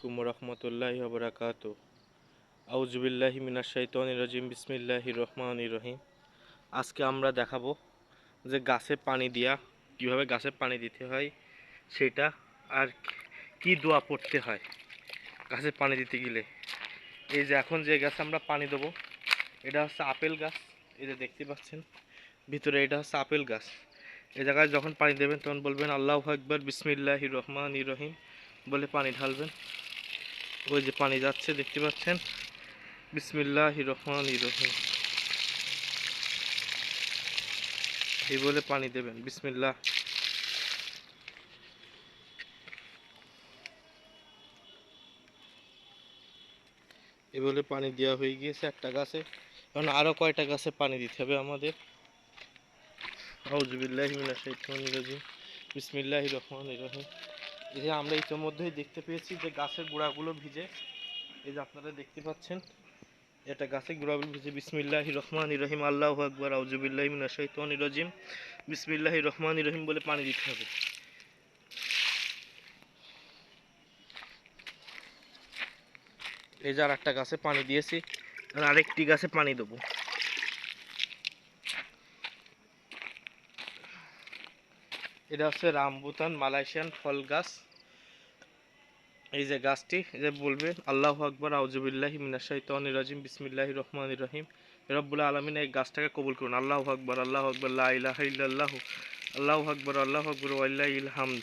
আলাইকুম রহমতুল্লাহ বরাকাত আউজবিল্লাহি মিনাশাইতানির রাজিম। বিসমিল্লাহির রহমানির রহিম। আজকে আমরা দেখাবো যে গাছে পানি দিয়া কীভাবে গাছে পানি দিতে হয় সেটা আর কি দোয়া পড়তে হয় গাছে পানি দিতে গেলে। এই যে এখন যে গাছে আমরা পানি দেবো, এটা হচ্ছে আপেল গাছ। এই যে দেখতে পাচ্ছেন, ভিতরে এটা হচ্ছে আপেল গাছ। এই জায়গায় যখন পানি দেবেন তখন বলবেন, আল্লাহ আকবর, বিসমিল্লাহির রহমানির রহিম বলে পানি ঢালবেন। ওই যে পানি যাচ্ছে, দেখতে পাচ্ছেন? বিসমিল্লাহ রহমান রহিম। এই বলে পানি দেবেন, বিসমিল্লাহ। এই বলে পানি দেওয়া হয়ে গিয়েছে একটা গাছে। এখন আরও কয়টা গাছে পানি দিতে হবে আমাদের? আউজবিল্লাহ মিনাশাইতানির বিসমিল্লাহ রহমান রহিম। এই যে আমরা ইতিমধ্যেই দেখতে পেয়েছি যে গাছের গোড়াগুলো ভিজে। এই যে আপনারা দেখতে পাচ্ছেন, এটা গাছের গোড়াগুলো ভিজে। বিসমিল্লাহ রহমান রহিম। আল্লাহ আকবর। আউজুবিল্লাহ মিনাশাইতান বিসমিল্লাহ রহমান রহিম বলে পানি দিতে হবে। এই যে আর একটা গাছে পানি দিয়েছি, আর আরেকটি গাছে পানি দেবো। এটা হচ্ছে রামবুতান মালয়েশিয়ান ফল গাছ। এই যে গাছটি যে বলবেন আল্লাহ আকবর আউজুবিল্লাহি মিনাশাইতানির রাজিম, বিসমিল্লাহির রহমানির রহিম। রব্বুল আলমিন, এই গাছটাকে কবুল করুন। আল্লাহ আকবর আল্লাহ আকবর, লা ইলাহা ইল্লাল্লাহু। আল্লাহ আকবর আল্লাহ আকবর ওয়াল্লাহিল হামদ।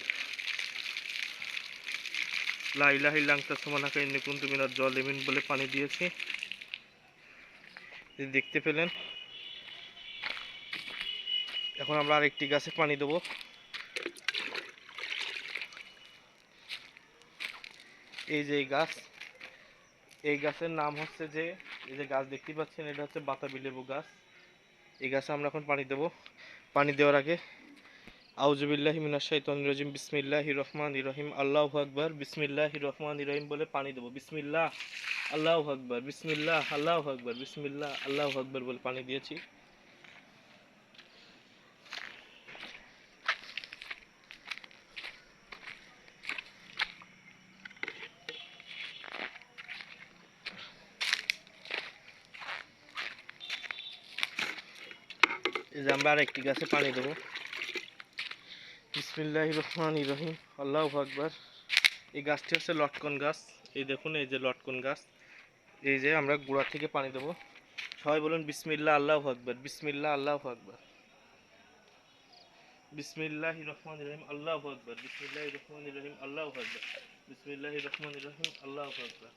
লা ইলাহা ইল্লা আনতা সুবহানাকা, ইন্নী কুনতু মিনাজ জালিমিন বলে পানি দিয়েছি। দেখতে পেলেন। এখন আমরা আরেকটি গাছে পানি দেবো। এই যে গাছ, এই গাছের নাম হচ্ছে যে, এই যে গাছ দেখতে পাচ্ছেন, এটা হচ্ছে বাতাবি লেবু গাছ। এই গাছে আমরা এখন পানি দেব। পানি দেওয়ার আগে আউজুবিল্লাহি মিনাশাইতানির রাজিম, বিসমিল্লাহির রহমানির রহিম, আল্লাহু আকবার, বিসমিল্লাহির রহমানির রহিম বলে পানি দেবো। বিসমিল্লাহ, আল্লাহু আকবার, বিসমিল্লাহ, আল্লাহ আকবার, বিসমিল্লাহ, আল্লাহ আকবার বলে পানি দিয়েছি। এই যে আমরা আরেকটি গাছে পানি দেবো। বিসমিল্লাহ রহমান রহিম। আল্লাহ আকবার। এই গাছটি হচ্ছে লটকন গাছ। এই দেখুন, এই যে লটকন গাছ। এই যে আমরা গোড়া থেকে পানি দেবো। সবাই বলুন, বিসমিল্লাহ, আল্লাহ আকবার। বিসমিল্লাহ, আল্লাহ আকবার। বিসমিল্লাহ রহমান রহিম, আল্লাহ আকবার। বিসমিল্লাহ রহমান রহিম, আল্লাহ আকবার। বিসমিল্লাহ রহমান রহিম, আল্লাহ আকবার।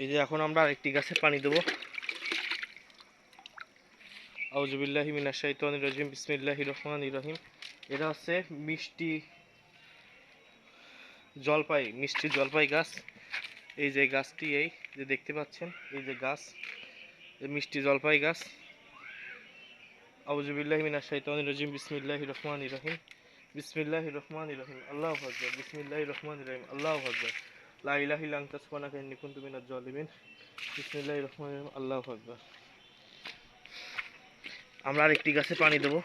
এই যে এখন আমরা আরেকটি গাছে পানি দেবো। আউজুবিল্লাহি মিনাশাইতানির রাজিম, বিসমিল্লাহির রহমানির রহিম। এটা হচ্ছে মিষ্টি জলপাই মিষ্টি জলপাই গাছ। এই যে গাছটি, এই যে দেখতে পাচ্ছেন, এই যে গাছ মিষ্টি জলপাই গাছ। আউজুবিল্লাহি মিনাশাইতানির রাজিম, বিসমিল্লাহির রহমানির রহিম। বিসমিল্লাহির রহমানির রহিম। আল্লাহু আকবার, বিসমিল্লাহির রহমানির রহিম। আল্লাহু আকবার। লা ইলাহা ইল্লা আনতা সুবহানাকা ইন্নী কুনতু মিনাজ জালিমিন। বিসমিল্লাহির রহমানির রহিম। আল্লাহু আকবার। আমরা আরেকটি গাছে পানি দেবো।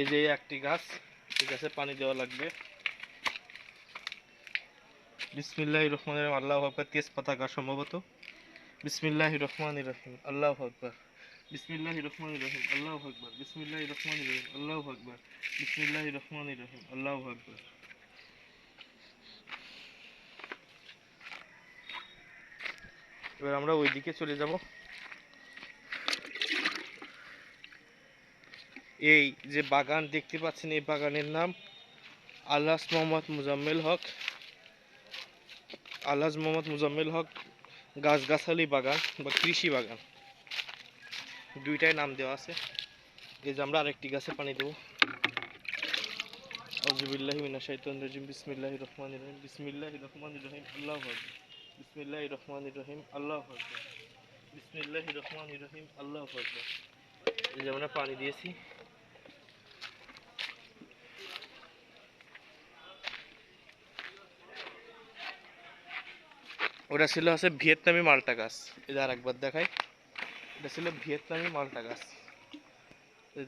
এই যে একটি গাছ, এই গাছে পানি দেওয়া লাগবে। বিসমিল্লাহ রহমান রহিম, আল্লাহ আকবর, তেজপাতা গাছ সম্ভবত। বিসমিল্লাহ রহমান রহিম, আল্লাহ আকবর। বিসমিল্লাহ রহমান রহিম, আল্লাহ আকবর। বিসমিল্লাহ রহমান রহিম, আল্লাহ আকবর। বিসমিল্লাহ রহমান রহিম, আল্লাহ আকবর। এবার আমরা ওই দিকে চলে যাব। এই যে বাগান দেখতে পাচ্ছেন, এই বাগানের নাম আল্লাহ মোহাম্মদ মুজাম্মেল হক। আল্লাহ মোহাম্মদ মুজাম্মেল হক গাছগাছালি বাগান বা কৃষি বাগান। দুইটাই নাম দেওয়া আছে। এই যে আমরা আরেকটি গাছে পানি দেবো। আউজুবিল্লাহি রাজিম। বিসমিল্লাহির রহমানির রহিম। বিসমিল্লাহির রহমানির রহিম। আল্লাহু বিসমিল্লাহ রহমান রহিম, আল্লাহ আকবর। বিসমিল্লাহ রহমান রহিম, আল্লাহ আকবর। এই যে আমরা পানি দিয়েছি। ওটা ছিল হচ্ছে ভিয়েতনামি মালটা গাছ। এই যে আরেকবার দেখাই। এটা ছিল ভিয়েতনামি মালটা গাছ।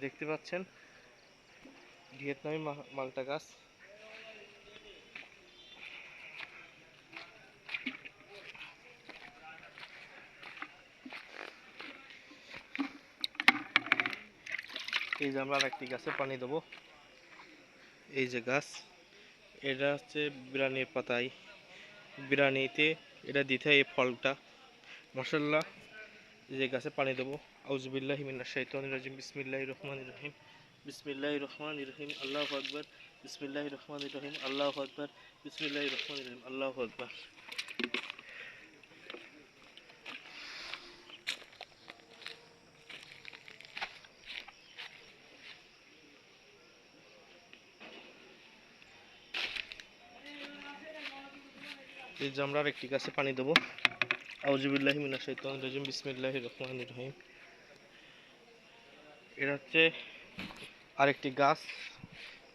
দেখতে পাচ্ছেন, ভিয়েতনামি মালটা গাছ। এই যে আমরা আরেকটি গাছে পানি দেবো। এই যে গাছ, এটা হচ্ছে বিরানির পাতায়। বিরানিতে এটা দিতে এই ফলটা। মশাল্লা এই যে গাছে পানি দেবো। আউজবিল্লাহি শাইতানির রাজিম। বিসমিল্লাহির রহমানির রহিম। বিসমিল্লাহির রহমানির রহিম। আল্লাহু আকবার। বিসমিল্লাহির রহমানির রহিম। আল্লাহু আকবার। বিসমিল্লাহির রহমানির রহিম। আল্লাহ আকবার। এই যে আমরা আরেকটি গাছে পানি দেবো। আউজুবিল্লাহি মিনাশ শাইতানির রাজিম। বিসমিল্লাহির রহমানির রহিম। এটা হচ্ছে আরেকটি গাছ।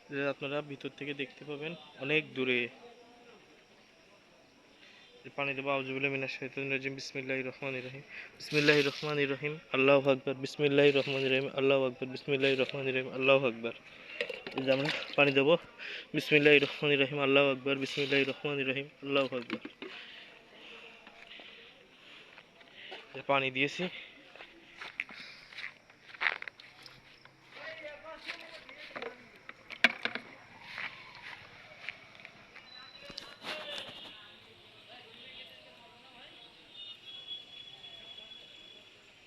যেটা আপনারা ভিতর থেকে দেখতে পাবেন, অনেক দূরে। পানি দেবো আউজুবিল্লাহি মিনাশ শাইতানির রাজিম। বিসমিল্লাহির রহমানির রহিম। বিসমিল্লাহির রহমানির রহিম। আল্লাহু আকবার। বিসমিল্লাহির রহমানির রহিম। আল্লাহু আকবার। বিসমিল্লাহির রহমানির রহিম। আল্লাহু আকবার। এই যে আমরা পানি দেবো। বিসমিল্লাহির রহমানির রহিম, আল্লাহ আকবার, বিসমিল্লাহির রহমানির রহিম, আল্লাহ আকবার। পানি দিয়েছি।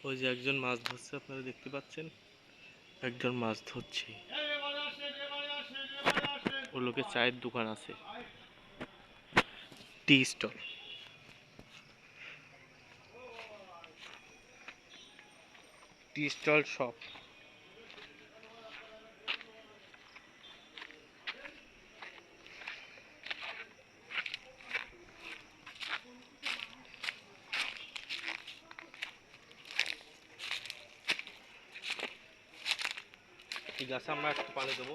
ওই যে একজন মাছ ধরছে, আপনারা দেখতে পাচ্ছেন? একজন মাছ ধরছে। ও লোকের চায়ের দোকান আছে। Tea stall. Tea stall shop. ঠিক আছে, আমরা একটু পানি দেবো।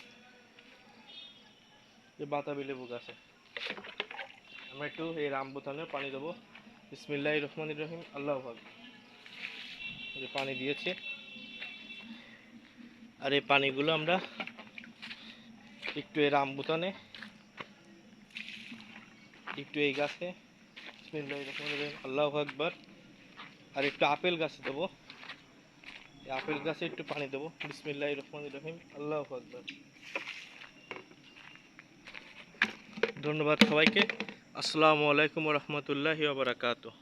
যে বাতাবি লেবু গাছে। আমরা একটু এই রামবোতানে পানি দেবো। বিসমিল্লাহ রহমানির রহিম, আল্লাহ যে পানি দিয়েছে। আর এই পানিগুলো আমরা একটু এই রামবোতানে একটু এই গাছে বিসমিল্লাহ রহমানির রহিম, আল্লাহ আকবার। আর একটু আপেল গাছে দেবো। আপেল গাছে একটু পানি দেবো। বিসমিল্লাহ রহমানির রহিম, আল্লাহ আকবার। ধন্যবাদ সবাইকে আসসালামু আলাইকুম রহমতুল্লাহি বারাকাতুহ